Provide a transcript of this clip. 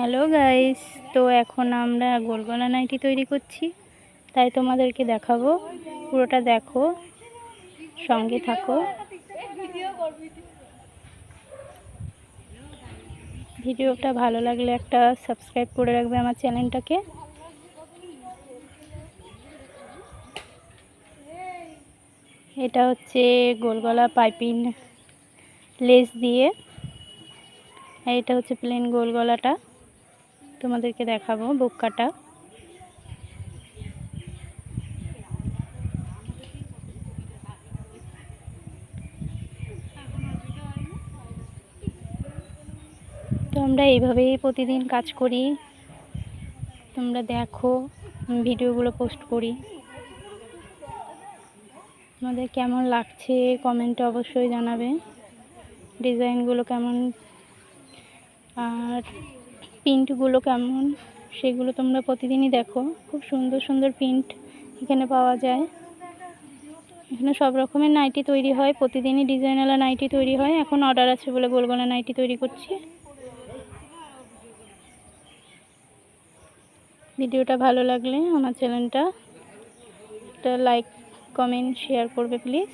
Hello guys, তো এখন আমরা গোলগলা নাইটি তৈরি করছি। তাই তোমাদেরকে দেখাবো। পুরোটা দেখো। সঙ্গে থাকো। ভিডিওটা ভালো লাগলে একটা সাবস্ক্রাইব করে রাখবে আমার চ্যানেলটাকে। এটা হচ্ছে গোলগলা পাইপিং লেস দিয়ে। এটা হচ্ছে প্লেন গোল গলাটা তোমাদেরকে দেখাবো বুক কাটা তো আমরা এইভাবেই প্রতিদিন কাজ করি। তোমরা দেখো ভিডিওগুলো পোস্ট করি। তোমাদের কেমন লাগছে কমেন্টে অবশ্যই জানাবে। ডিজাইনগুলো কেমন? আর প্রিন্টগুলো কেমন? সেগুলো তোমরা প্রতিদিনই দেখো। খুব সুন্দর সুন্দর প্রিন্ট এখানে পাওয়া যায়। এখানে সব রকমের নাইটি তৈরি হয়। প্রতিদিনই ডিজাইনওয়ালা নাইটি তৈরি হয়। এখন অর্ডার আছে বলে গোলগলা নাইটি তৈরি করছি। ভিডিওটা ভালো লাগলে আমার চ্যানেলটা একটা লাইক, কমেন্ট, শেয়ার করবে প্লিজ।